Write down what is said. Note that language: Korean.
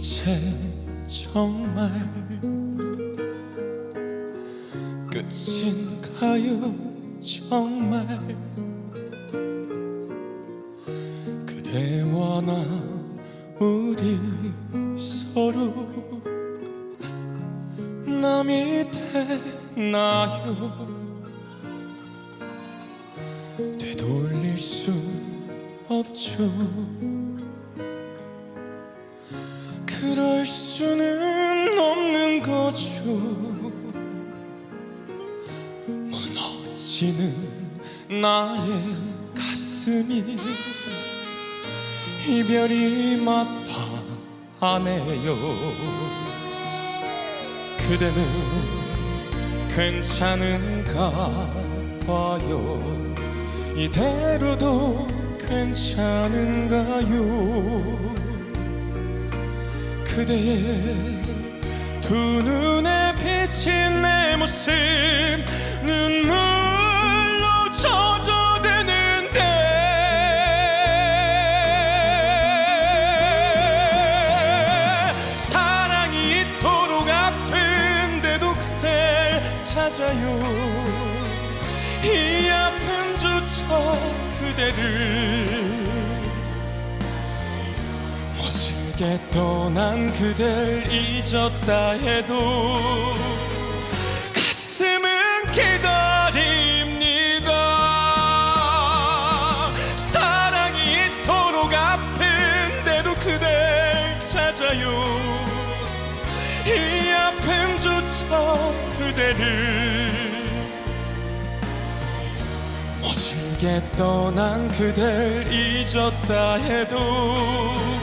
이제 정말 끝인가요 정말. 그대와 나 우리 서로 남이 되나요? 되돌릴 수 없죠 그럴 수는 없는 거죠. 무너지는 나의 가슴이 이별이 맞다 하네요. 그대는 괜찮은가 봐요. 이대로도 괜찮은가요 그대의 두 눈에 비친 내 모습 눈물로 젖어대는데 사랑이 이토록 아픈데도 그댈 찾아요. 이 아픔조차 그대를 멋지게 떠난 그댈 잊었다 해도 가슴은 기다립니다. 사랑이 이토록 아픈데도 그댈 찾아요. 이 아픔조차 그대를 멋지게 떠난 그댈 잊었다 해도